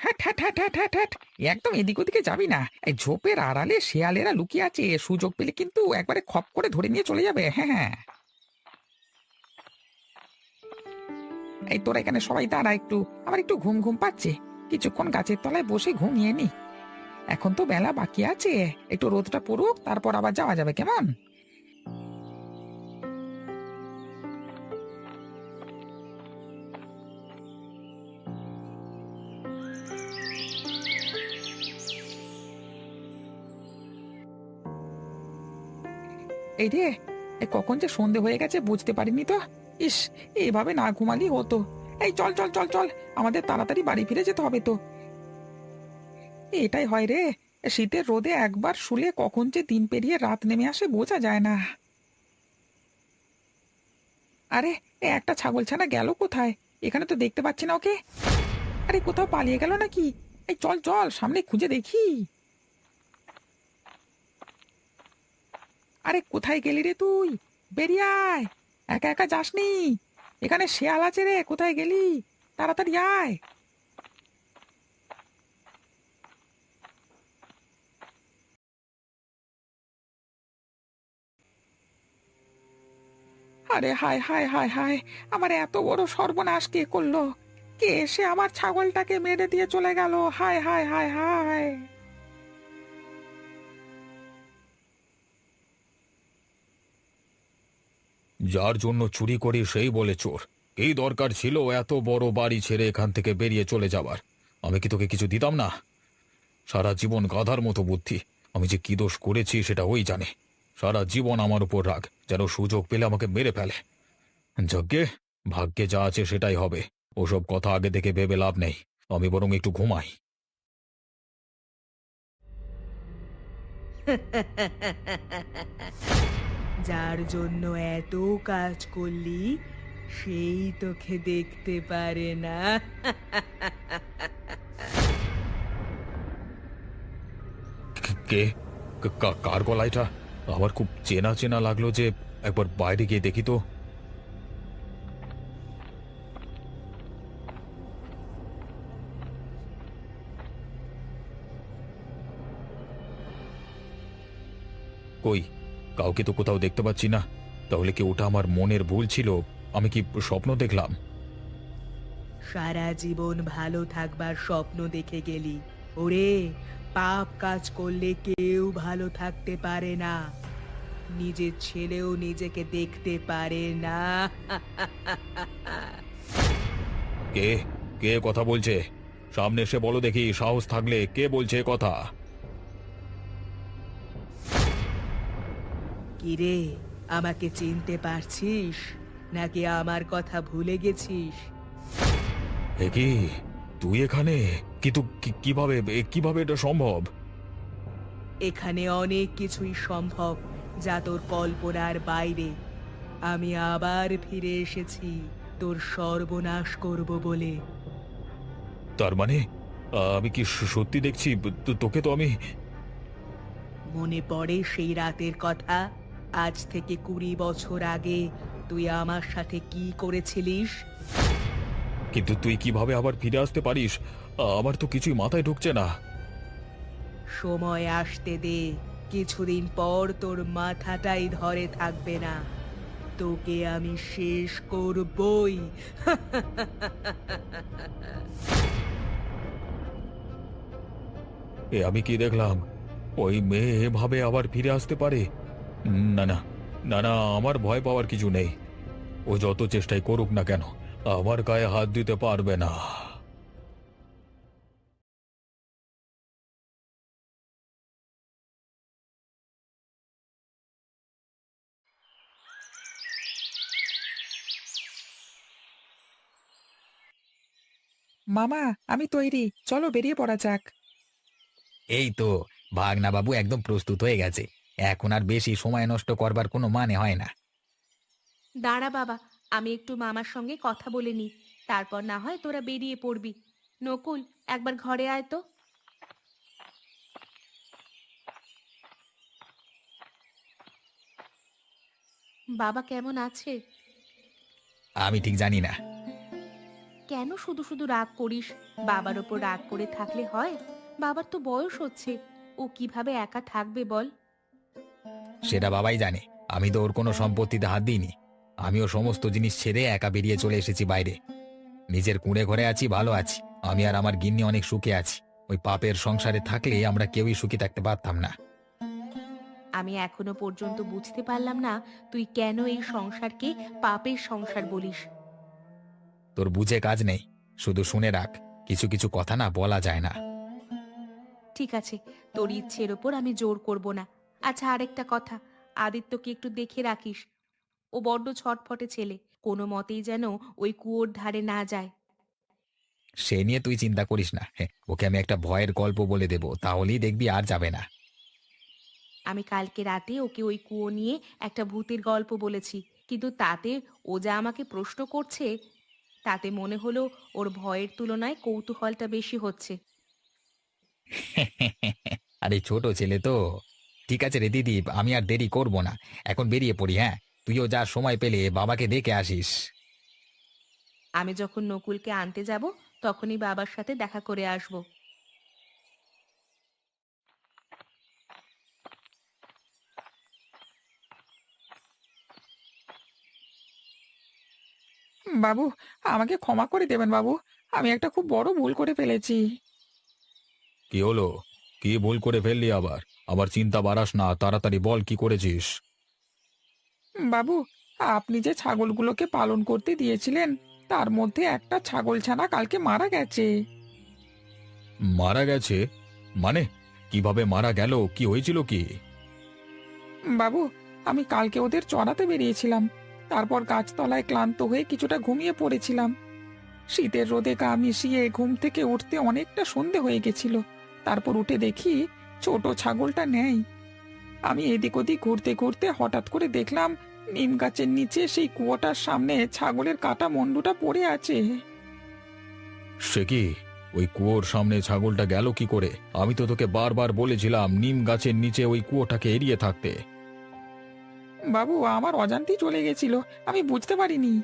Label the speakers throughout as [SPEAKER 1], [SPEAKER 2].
[SPEAKER 1] Hat হ্যাট হ্যাট হ্যাট হ্যাট হ্যাট। একদম এদিক ওদিকে যাবি না। এই ঝোপের আড়ালে শেয়ালেরা লুকিয়ে আছে। সুযোগ পেলে কিন্তু একবারে খপ করে ধরে নিয়ে চলে যাবে। হ্যাঁ হ্যাঁ। এই তোরা এখানে সবাই দাঁড়া একটু। আমার একটু ঘুম ঘুম পাচ্ছে। কিছুক্ষণ গাছের তলায় বসে ঘুমিয়ে নি। এখন তো বেলা বাকি আছে। একটু রোদটা পড়ুক, তারপর আবার যাওয়া যাবে, কেমন? এই রে এই কখন যে সন্ধে হয়ে গেছে বুঝতে পারিনি তো। ইস এইভাবে না ঘুমালি হতো। এই চল চল চল চল, আমাদের তাড়াতাড়ি বাড়ি ফিরে যেতে হবে তো। এটাই হয় রে, শীতের রোদে একবার শুলে কখন যে দিন পেরিয়ে রাত নেমে আসে বোঝা যায় না। আরে, এ একটা ছাগল ছানা গেল কোথায়? এখানে তো দেখতে পাচ্ছি না ওকে। আরে, কোথাও পালিয়ে গেল নাকি? এই চল চল, সামনে খুঁজে দেখি। আরে কোথায় গেলি রে তুই? বেরিয়ে আয়। একা একা যাসনি? এখানে শেয়াল আছে রে, কোথায় গেলি? তাড়াতাড়ি আয়। আরে হায় হায় হায় হায়, আমার এত বড় সর্বনাশ কে করল? কে এসে আমার ছাগলটাকে মেরে দিয়ে চলে গেল? হায় হায় হায় হায়।
[SPEAKER 2] যার জন্য চুরি করি সেই বলে চোর। এই দরকার ছিল এত বড় বাড়ি ছেড়ে এখান থেকে বেরিয়ে চলে যাবার আমি কি তোকে কিছু দিতাম না? সারা জীবন গাধার মতো বুদ্ধি। আমি যে কি দোষ করেছি সেটা ওই জানে। সারা জীবন আমার উপর রাগ, যেন সুযোগ পেলে আমাকে মেরে ফেলে। যজ্ঞে, ভাগ্যে যা আছে সেটাই হবে। ওসব কথা আগে থেকে ভেবে লাভ নেই। আমি বরং একটু ঘুমাই।
[SPEAKER 3] যার জন্য এত কাজ করলি, সেই তোকে দেখতে পারে না।
[SPEAKER 2] কে কার গলা এটা? আমার খুব চেনা চেনা লাগল যে একবার বাইরে গিয়ে দেখি তো। কই? কাউকে তো কোথাও দেখতে পাচ্ছি না। তাহলে কি ওটা আমার মনের ভুল ছিল? আমি কি স্বপ্ন দেখলাম?
[SPEAKER 3] সারা জীবন ভালো থাকবার স্বপ্ন দেখে গেলি। ওরে পাপ কাজ করলে কেউ ভালো থাকতে পারে না। নিজের ছেলেও নিজেকে দেখতে পারে না।
[SPEAKER 2] কে? কে কথা বলছে? সামনে এসে বলো দেখি সাহস থাকলে কে বলছে কথা?
[SPEAKER 3] কিরে আমাকে চিনতে পারছিস? নাকি আমার কথা ভুলে গেছিস?
[SPEAKER 2] এ কি? তুই এখানে? কিন্তু কি- কীভাবে এ কীভাবে এটা সম্ভব?
[SPEAKER 3] এখানে অনেক কিছুই সম্ভব যা তোর কল্পনার বাইরে। আমি আবার ফিরে এসেছি তোর সর্বনাশ করব বলে।
[SPEAKER 2] তার মানে? আমি কি স- সত্যি দেখছি? তো- তোকে তো আমি
[SPEAKER 3] মনে পড়ে সেই রাতের কথা? আজ থেকে কুড়ি বছর আগে তুই আমার সাথে কি করেছিলিস?
[SPEAKER 2] কিন্তু তুই কীভাবে আবার ফিরে আসতে পারিস? আমার তো কিছুই মাথায় ঢুকছে না।
[SPEAKER 3] সময় আসতে দে কিছুদিন পর তোর মাথাটাই ধরে থাকবে না। তোকে আমি শেষ করবই।
[SPEAKER 2] এ আমি কি দেখলাম? ওই মেয়ে এভাবে আবার ফিরে আসতে পারে? না না না না আমার ভয় পাওয়ার কিছু নেই। ও যত চেষ্টাই করুক না কেন আমার গায়ে হাত দিতে পারবে না।
[SPEAKER 1] মামা আমি তৈরি। চলো বেরিয়ে পড়া যাক। এই তো ভাগনা বাবু একদম প্রস্তুত হয়ে গেছে। এখন আর বেশি সময় নষ্ট করবার কোনো মানে হয় না।
[SPEAKER 4] দাঁড়া বাবা আমি একটু মামার সঙ্গে কথা বলে নি তারপর না হয় তোরা বেরিয়ে পড়বি। নকুল একবার ঘরে আয় তো। বাবা কেমন আছে?
[SPEAKER 1] আমি ঠিক জানি না।
[SPEAKER 4] কেন শুধু শুধু রাগ করিস? বাবার ওপর রাগ করে থাকলে হয়। বাবার তো বয়স হচ্ছে। ও কীভাবে একা থাকবে বল?
[SPEAKER 2] সেটা বাবাই জানে। আমি তো ওর কোনো সম্পত্তিতে হাত দিইনি। আমিও সমস্ত জিনিস ছেড়ে একা বেরিয়ে চলে এসেছি বাইরে। নিজের কুঁড়ে ঘরে আছি ভালো আছি। আমি আর আমার গিন্নি অনেক সুখে আছি। ওই পাপের সংসারে থাকলে আমরা কেউই সুখী থাকতে পারতাম না।
[SPEAKER 4] আমি এখনও পর্যন্ত বুঝতে পারলাম না তুই কেন এই সংসারকে পাপের সংসার বলিস।
[SPEAKER 2] তোর বুঝে কাজ নেই। শুধু শুনে রাখ কিছু কিছু কথা না বলা যায় না।
[SPEAKER 4] ঠিক আছে তোর ইচ্ছের ওপর আমি জোর করব না। আচ্ছা আরেকটা কথা। আদিত্যকে একটু দেখে রাখিস। ও বড্ড ছটফটে ছেলে। কোনো মতেই যেন ওই কুয়োর ধারে না যায়।
[SPEAKER 2] সে নিয়ে তুই চিন্তা করিস না। ওকে আমি একটা ভয়ের গল্প বলে দেব। তাহলেই দেখবি আর যাবে না।
[SPEAKER 4] আমি কালকে রাতে ওকে ওই কুয়ো নিয়ে একটা ভূতের গল্প বলেছি। কিন্তু তাতে ও যা আমাকে প্রশ্ন করছে তাতে মনে হলো ওর ভয়ের তুলনায় কৌতূহলটা বেশি হচ্ছে।
[SPEAKER 2] আরে ছোট ছেলে তো। ঠিক আছে রে দিদি আমি আর দেরি করব না। এখন বেরিয়ে পড়ি হ্যাঁ? তুইও যা সময় পেলে বাবাকে দেখে আসিস।
[SPEAKER 4] আমি যখন নকুলকে আনতে যাব তখনই বাবার সাথে দেখা করে আসব।
[SPEAKER 1] বাবু আমাকে ক্ষমা করে দেবেন বাবু। আমি একটা খুব বড় ভুল করে ফেলেছি।
[SPEAKER 2] কি হলো? কি ভুল করে ফেললি আবার? আবার চিন্তা বাড়াস না তাড়াতাড়ি বল কি করেছিস?
[SPEAKER 1] বাবু আপনি যে ছাগলগুলোকে পালন করতে দিয়েছিলেন তার মধ্যে একটা ছাগল ছানা কালকে মারা গেছে।
[SPEAKER 2] মারা গেছে? মানে? কীভাবে মারা গেল? কি হয়েছিল কি?
[SPEAKER 1] বাবু আমি কালকে ওদের চড়াতে বেরিয়েছিলাম। তারপর গাছতলায় ক্লান্ত হয়ে কিছুটা ঘুমিয়ে পড়েছিলাম। শীতের রোদে গা মিশিয়ে ঘুম থেকে উঠতে অনেকটা সন্ধে হয়ে গেছিল। তারপর উঠে দেখি ছোট ছাগলটা নেই। আমি এদিক ওদিক ঘুরতে ঘুরতে হঠাৎ করে দেখলাম নিম গাছের নিচে সেই কুয়োটার সামনে ছাগলের কাটা মন্ডুটা পড়ে আছে।
[SPEAKER 2] সে কি? ওই কুয়োর সামনে ছাগলটা গেল কি করে? আমি তো তোকে বারবার বলেছিলাম নিম গাছের নিচে ওই কুয়োটাকে এড়িয়ে থাকতে।
[SPEAKER 1] বাবু আমার অজান্তেই চলে গেছিল আমি বুঝতে পারিনি।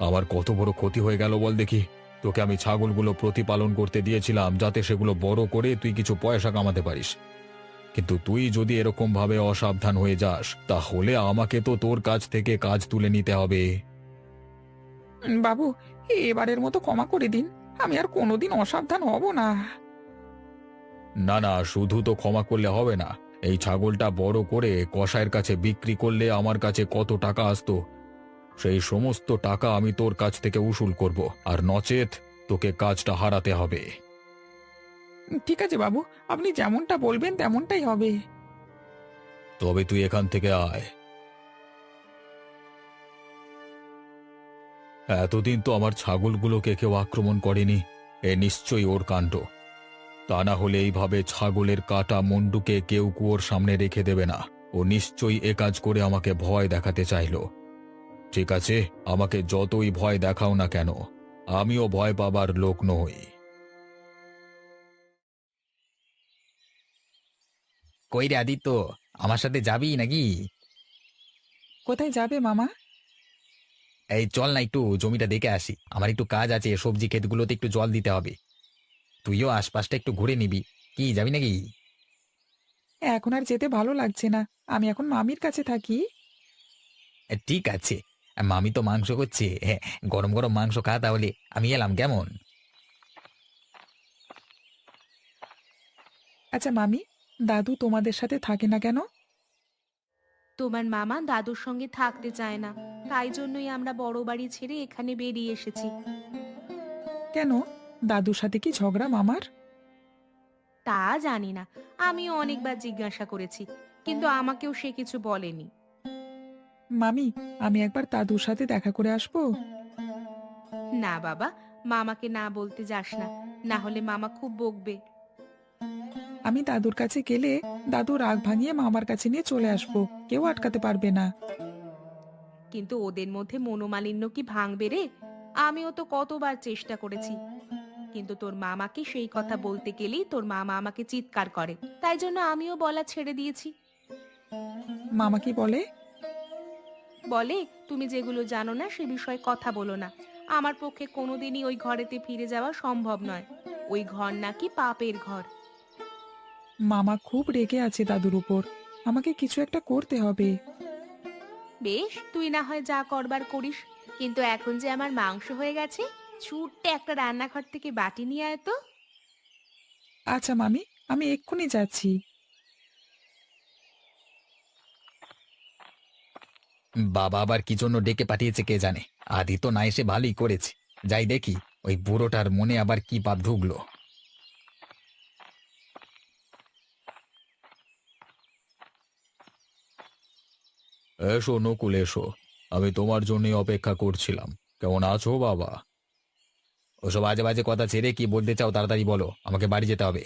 [SPEAKER 2] আমার কত বড় ক্ষতি হয়ে গেল বল দেখি। তোকে আমি ছাগলগুলো প্রতিপালন করতে দিয়েছিলাম যাতে সেগুলো বড় করে তুই কিছু পয়সা কামাতে পারিস। কিন্তু তুই যদি এরকম ভাবে অসাবধান হয়ে যাস তাহলে আমাকে তো তোর কাছ থেকে কাজ তুলে নিতে হবে।
[SPEAKER 1] বাবু এবারের মতো ক্ষমা করে দিন। আমি আর কোনোদিন অসাবধান হব না।
[SPEAKER 2] না না শুধু তো ক্ষমা করলে হবে না। এই ছাগলটা বড় করে কসাইয়ের কাছে বিক্রি করলে আমার কাছে কত টাকা আসতো? সেই সমস্ত টাকা আমি তোর কাছ থেকে উসুল করব আর নচেত তোকে কাজটা হারাতে হবে।
[SPEAKER 1] ঠিক আছে বাবু আপনি যেমনটা বলবেন তেমনটাই হবে।
[SPEAKER 2] তবে তুই এখান থেকে আয়। এতদিন তো আমার ছাগলগুলোকে কেউ আক্রমণ করেনি এ নিশ্চয়ই ওর কাণ্ড। তা না হলে এইভাবে ছাগলের কাটা মন্ডুকে কেউ কুয়োর সামনে রেখে দেবে না। ও নিশ্চয়ই এ কাজ করে আমাকে ভয় দেখাতে চাইল। ঠিক আছে আমাকে যতই ভয় দেখাও না কেন আমিও ভয় পাবার লোক নই। কই রে আদিত্য আমার সাথে যাবি নাকি?
[SPEAKER 1] কোথায় যাবে মামা?
[SPEAKER 2] এই চল না একটু জমিটা দেখে আসি আমার একটু কাজ আছে সবজি ক্ষেতগুলোতে একটু জল দিতে হবে। তুইও আশপাশটা একটু ঘুরে নিবি কি যাবি নাকি?
[SPEAKER 1] এখন আর যেতে ভালো লাগছে না আমি এখন মামির কাছে থাকি।
[SPEAKER 2] ঠিক আছে মামি তো মাংস করছে। হ্যাঁ গরম গরম মাংস খা তাহলে। আমি এলাম কেমন?
[SPEAKER 1] আচ্ছা মামি দাদু তোমাদের সাথে থাকে না কেন?
[SPEAKER 4] তোমার মামা দাদুর সঙ্গে থাকতে চায় না। তাই জন্যই আমরা বড় বাড়ি ছেড়ে এখানে বেরিয়ে এসেছি।
[SPEAKER 1] কেন? দাদুর সাথে কি ঝগড়া মামার?
[SPEAKER 4] তা জানি না। আমি অনেকবার জিজ্ঞাসা করেছি কিন্তু আমাকেও সে কিছু বলেনি।
[SPEAKER 1] মামি আমি একবার দাদুর সাথে দেখা করে আসব?
[SPEAKER 4] না বাবা মামাকে না বলতে যাস না। না হলে মামা খুব বকবে।
[SPEAKER 1] আমি দাদুর কাছে গেলে দাদু রাগ ভাঙিয়ে মামার কাছে নিয়ে চলে আসব। কেউ আটকাতে পারবে না।
[SPEAKER 4] কিন্তু ওদের মধ্যে মনোমালিন্য কি ভাঙবে রে? আমিও তো কতবার চেষ্টা করেছি। কিন্তু তোর মামাকে সেই কথা বলতে গেলেই তোর মামা আমাকে চিৎকার করে। তাই জন্য আমিও বলা ছেড়ে দিয়েছি।
[SPEAKER 1] মামা কি বলে?
[SPEAKER 4] বলে তুমি যেগুলো জানো না সে বিষয়ে কথা বলো না। আমার পক্ষে কোনোদিনই ওই ঘরেতে ফিরে যাওয়া সম্ভব নয়। ওই ঘর নাকি পাপের ঘর।
[SPEAKER 1] মামা খুব রেগে আছে দাদুর উপর। আমাকে কিছু একটা করতে হবে।
[SPEAKER 4] বেশ তুই না হয় যা করবার করিস। কিন্তু এখন যে আমার মাংস হয়ে গেছে ছুটতে একটা রান্নাঘর থেকে বাটি নিয়ে আয় তো।
[SPEAKER 1] আচ্ছা মামি আমি এক্ষুনি যাচ্ছি।
[SPEAKER 2] বাবা আবার কি জন্য ডেকে পাঠিয়েছে কে জানে? আদি তো না এসে ভালোই করেছে। যাই দেখি, ওই বুড়োটার মনে আবার কি পাপ ঢুকলো। এসো নকুল, এসো। আমি তোমার জন্যই অপেক্ষা করছিলাম। কেমন আছো বাবা? ওসব আজে বাজে কথা ছেড়ে কি বলতে চাও তাড়াতাড়ি বলো। আমাকে বাড়ি যেতে হবে।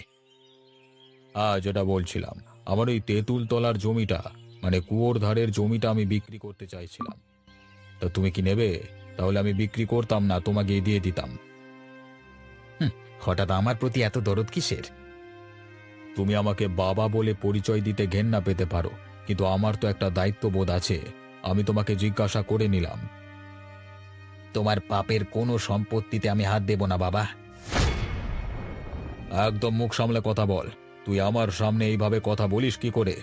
[SPEAKER 2] হ্যাঁ যেটা বলছিলাম, আমার ওই তেঁতুল তলার জমিটা মানে কুয়োর ধারের জমিটা আমি বিক্রি করতে চাইছিলাম। তা তুমি কি নেবে? তাহলে আমি বিক্রি করতাম না, তোমাকে দিয়ে দিতাম। হঠাৎ আমার প্রতি এত দরদ কিসের? তুমি আমাকে বাবা বলে পরিচয় দিতে ঘেন্না পেতে পারো, কিন্তু আমার তো একটা দায়িত্ববোধ আছে। আমি তোমাকে জিজ্ঞাসা করে নিলাম। তোমার পাপের কোনো সম্পত্তিতে আমি হাত দেব না, বাবা। একদম মুখ সামলে কথা বল। তুই আমার সামনে এইভাবে কথা বলিস কি করে?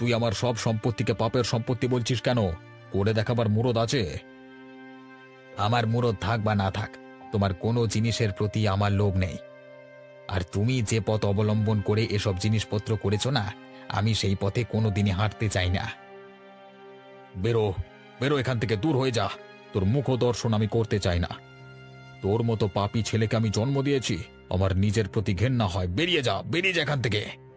[SPEAKER 2] তুই আমার সব সম্পত্তিকে পাপের সম্পত্তি বলছিস কেন? করে দেখাবার মুরদ আছে? আমার মুরদ থাক বা না থাক, তোমার কোনো জিনিসের প্রতি আমার লোভ নেই। আর তুমি যে পথ অবলম্বন করে এসব জিনিসপত্র করেছ না, আমি সেই পথে কোনো দিনই হাঁটতে চাই না। বেরো বেরো এখান থেকে, দূর হয়ে যা। তোর মুখ দর্শন আমি করতে চাই না। তোর মতো পাপী ছেলেকে আমি জন্ম দিয়েছি। আমার নিজের প্রতি ঘেন্না হয়। বেরিয়ে যা বেরিয়ে যা এখান থেকে।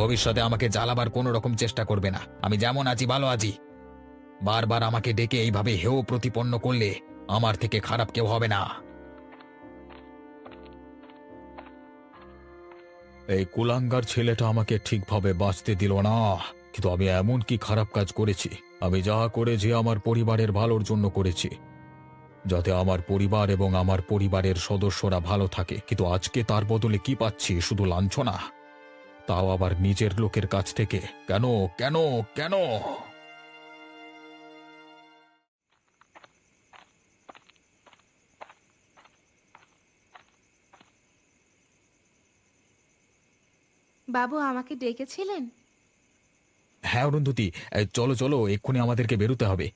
[SPEAKER 2] ভবিষ্যতে আমাকে জ্বালাবার কোনো রকম চেষ্টা করবে না। আমি যেমন আছি, ভালো আছি। বারবার আমাকে ডেকে এইভাবে হেও প্রতিপন্ন করলে আমার থেকে খারাপ কেউ হবে না। এই কুলাঙ্গার ছেলেটা আমাকে ঠিকভাবে বাঁচতে দিল না, কিন্তু আমি এমন কি খারাপ কাজ করেছি? আমি যা করেছি আমার পরিবারের ভালোর জন্য করেছি। যাতে আমার পরিবার এবং আমার পরিবারের সদস্যরা ভালো থাকে, কিন্তু আজকে তার বদলে কি পাচ্ছি? শুধু লাঞ্ছনা? তাও আবার নিজের লোকের কাছ থেকে। কেন কেন কেন?
[SPEAKER 4] বাবু আমাকে ডেকেছিলেন?
[SPEAKER 2] হ্যাঁ অরুন্ধতি। এই চলো চলো এক্ষুনি আমাদেরকে বেরোতে হবে।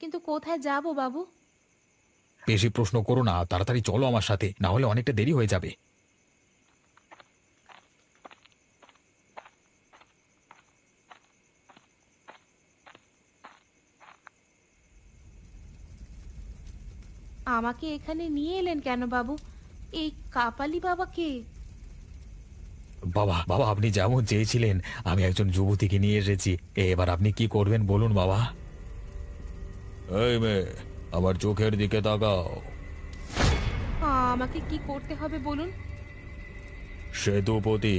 [SPEAKER 4] কিন্তু কোথায় যাব বাবু?
[SPEAKER 2] বেশি প্রশ্ন করো না তাড়াতাড়ি চলো আমার সাথে না হলে অনেকটা দেরি হয়ে যাবে।
[SPEAKER 4] আমাকে এখানে নিয়ে এলেন কেন বাবু? এই কাপালি বাবা কে
[SPEAKER 2] বাবা বাবা আপনি যেমন চেয়েছিলেন আমি একজন যুবতীকে নিয়ে এসেছি। এবার আপনি কি করবেন বলুন বাবা। এই মেয়ে আমার চোখের দিকে তাকাও।
[SPEAKER 4] আমাকে কি করতে হবে বলুন?
[SPEAKER 2] সেতুপতি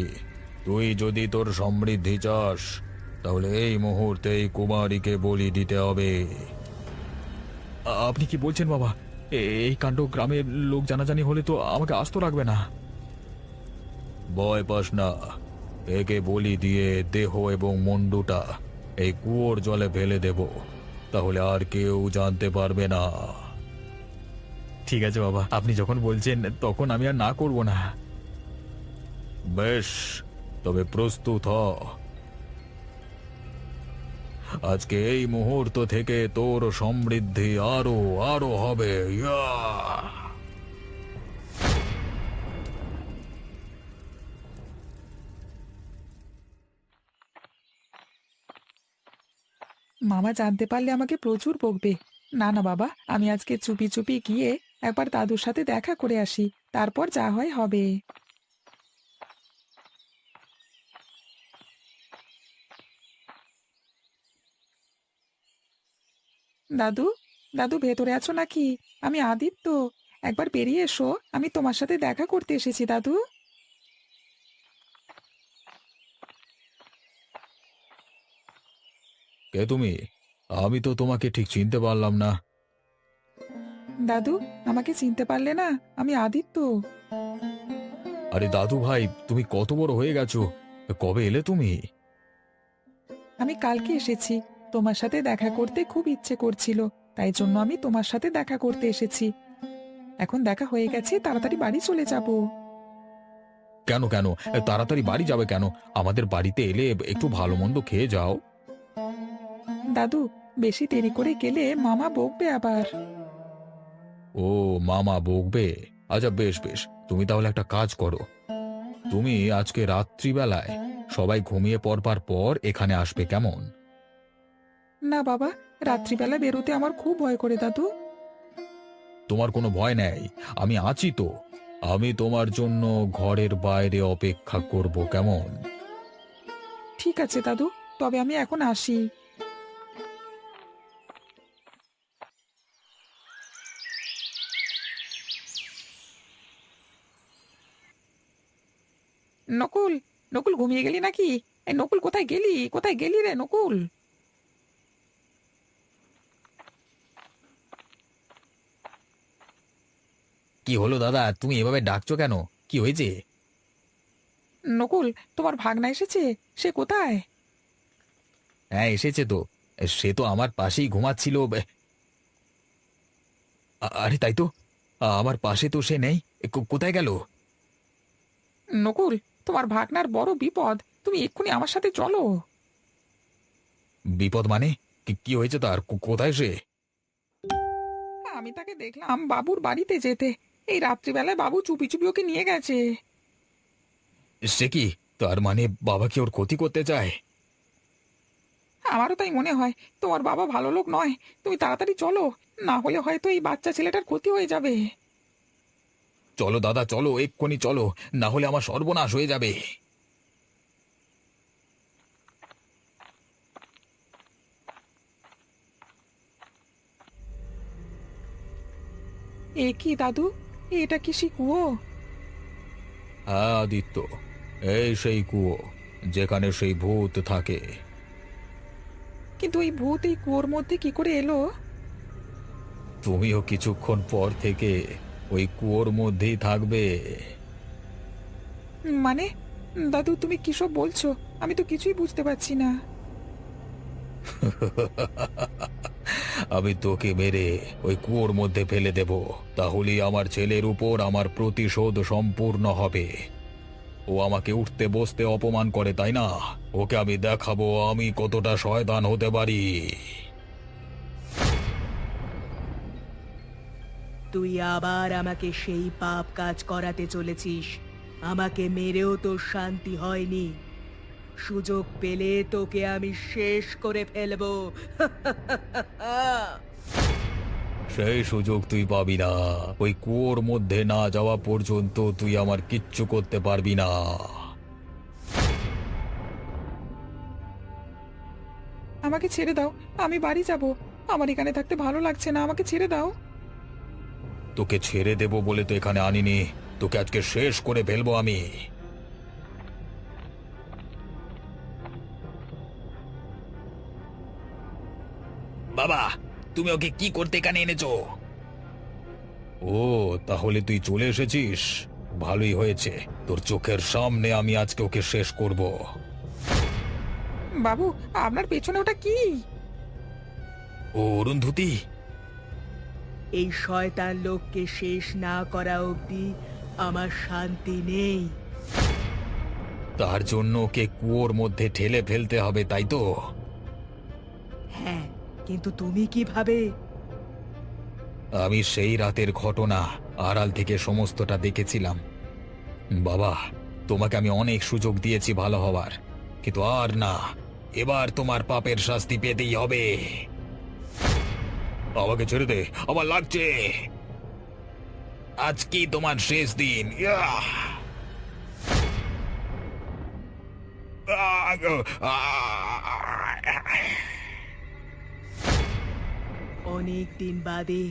[SPEAKER 2] তুই যদি তোর সমৃদ্ধি চাস তাহলে এই মুহূর্তে এই কুমারীকে বলি দিতে হবে। আপনি কি বলছেন বাবা? এই কাণ্ড গ্রামের লোক জানাজানি হলে তো আমাকে আস্ত রাখবে না। ভয় পাস না। একে বলি দিয়ে দেহ এবং মন্ডুটা এই কুয়োর জলে ফেলে দেব। তাহলে আর কেউ জানতে পারবে না। ঠিক আছে বাবা আপনি যখন বলছেন তখন আমি আর না করব না। বেশ তবে প্রস্তুত হ। আজকে এই মুহূর্ত থেকে তোর সমৃদ্ধি আরও আরও হবে!
[SPEAKER 1] মামা জানতে পারলে আমাকে প্রচুর বকবে। না না, বাবা, আমি আজকে চুপি চুপি গিয়ে একবার দাদুর সাথে দেখা করে আসি, তারপর যা হয় হবে। দাদু? দাদু ভেতরে আছো নাকি? আমি আদিত্য। একবার বেরিয়ে এসো আমি তোমার সাথে দেখা করতে এসেছি দাদু।
[SPEAKER 2] কে তুমি? আমি তো তোমাকে ঠিক চিনতে পারলাম না।
[SPEAKER 1] দাদু আমাকে চিনতে পারলে না? আমি আদিত্য।
[SPEAKER 2] আরে দাদু ভাই তুমি কত বড় হয়ে গেছো? কবে এলে তুমি?
[SPEAKER 1] আমি কালকে এসেছি। তোমার সাথে দেখা করতে খুব ইচ্ছে করছিল তাই জন্য আমি তোমার সাথে দেখা করতে এসেছি। এখন দেখা হয়ে গেছে তাড়াতাড়ি বাড়ি চলে যাব।
[SPEAKER 2] কেন কেন? তাড়াতাড়ি বাড়ি যাবে কেন? আমাদের বাড়িতে এলে একটু ভালো মন্দ খেয়ে যাও।
[SPEAKER 1] দাদু বেশি দেরি করে গেলে মামা বকবে আবার।
[SPEAKER 2] ও মামা বকবে? আচ্ছা বেশ বেশ। তুমি তাহলে একটা কাজ করো। তুমি আজকে রাত্রিবেলায় সবাই ঘুমিয়ে পড়বার পর এখানে আসবে কেমন?
[SPEAKER 1] না বাবা রাত্রিবেলা বেরোতে আমার খুব ভয় করে দাদু।
[SPEAKER 2] তোমার কোনো ভয় নেই আমি আছি তো। আমি তোমার জন্য ঘরের বাইরে অপেক্ষা করব কেমন?
[SPEAKER 1] ঠিক আছে দাদু তবে আমি এখন আসি। নকুল নকুল ঘুমিয়ে গেলি নাকি? এই নকুল কোথায় গেলি? কোথায় গেলি রে নকুল?
[SPEAKER 2] কি হলো দাদা? তুমি এভাবে ডাকছো কেন? কি হয়েছে?
[SPEAKER 1] নকুল তোমার ভাগনা এসেছে? সে কোথায়?
[SPEAKER 2] হ্যাঁ এসেছে তো। সে তো আমার পাশেই ঘুমাচ্ছিল। আ- আরে তাই তো? আ- আমার পাশে তো সে নেই। কো- কোথায় গেল?
[SPEAKER 1] নকুল তোমার ভাগনার বড় বিপদ। তুমি এক্ষুনি আমার সাথে চলো।
[SPEAKER 2] বিপদ মানে? কি- কি হয়েছে তার? কো- কোথায় সে?
[SPEAKER 1] আমি তাকে দেখলাম বাবুর বাড়িতে যেতে। এই রাত্রিবেলায় বাবু চুপি চুপি ওকে নিয়ে গেছে।
[SPEAKER 2] সে কি? তার মানে বাবা কি ওর ক্ষতি করতে চায়?
[SPEAKER 1] আমারও তাই মনে হয় তোমার বাবা ভালো লোক নয়। তুমি তাড়াতাড়ি চলো না হলে হয়তো এই বাচ্চা ছেলেটার ক্ষতি হয়ে যাবে।
[SPEAKER 2] চলো দাদা চলো এক্ষুনি চলো না হলে আমার সর্বনাশ হয়ে যাবে।
[SPEAKER 1] এ কি দাদু? এটা কি সেই কুয়ো?
[SPEAKER 2] হ্যাঁ আদিত্য। এই সেই কুয়ো যেখানে সেই ভূত থাকে।
[SPEAKER 1] কিন্তু এই ভূত এই কুয়োর মধ্যে কি করে এলো?
[SPEAKER 2] তুমিও কিছুক্ষণ পর থেকে ওই কুয়োর মধ্যেই থাকবে।
[SPEAKER 1] মানে দাদু তুমি কিসব বলছো? আমি তো কিছুই বুঝতে পারছি না।
[SPEAKER 2] আমি তোকে মেরে ওই কুয়োর মধ্যে ফেলে দেব। তাহলেই আমার ছেলের উপর আমার প্রতিশোধ সম্পূর্ণ হবে। ও আমাকে উঠতে বসতে অপমান করে, তাই না? ওকে আমি দেখাবো আমি কতটা শয়তান হতে পারি।
[SPEAKER 3] তুই আবার আমাকে সেই পাপ কাজ করাতে চলেছিস। আমাকে মেরেও তোর শান্তি হয়নি। সুযোগ পেলে তোকে আমি শেষ করে ফেলব।
[SPEAKER 2] সেই সুযোগ তুই পাবি না। ওই কুয়োর মধ্যে না যাওয়া পর্যন্ত তুই আমার কিচ্ছু করতে পারবি না।
[SPEAKER 1] আমাকে ছেড়ে দাও। আমি বাড়ি যাব। আমার এখানে থাকতে ভালো লাগছে না। আমাকে ছেড়ে দাও।
[SPEAKER 2] তোকে ছেড়ে দেব বলে তো এখানে আনিনি। তোকে আজকে শেষ করে ফেলব আমি। বাবা তুমি ওকে কি করতে এখানে এনেছো? ও তাহলে তুই চলে এসেছিস? ভালোই হয়েছে। তোর চোখের সামনে আমি আজকে ওকে শেষ করব।
[SPEAKER 1] বাবু আপনার পেছনে ওটা কি?
[SPEAKER 2] ও অরুন্ধুতি।
[SPEAKER 3] এই শয়তান লোককে শেষ না করা অবধি আমার শান্তি নেই।
[SPEAKER 2] তার জন্য ওকে কুয়োর মধ্যে ঠেলে ফেলতে হবে তাই তো?
[SPEAKER 3] হ্যাঁ কিন্তু তুমি কীভাবে?
[SPEAKER 2] আমি সেই রাতের ঘটনা আড়াল থেকে সমস্তটা দেখেছিলাম। বাবা, তোমাকে আমি অনেক সুযোগ দিয়েছি ভালো হওয়ার। কিন্তু আর না, এবার তোমার পাপের শাস্তি পেতেই হবে। আমাকে ছেড়ে দে, আমার লাগছে। আজকেই তোমার শেষ দিন! আহ!
[SPEAKER 3] অনেক দিন বাদে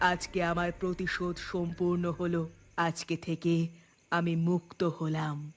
[SPEAKER 3] আজকে আমার প্রতিশোধ সম্পূর্ণ হলো। আজকে থেকে আমি মুক্ত হলাম।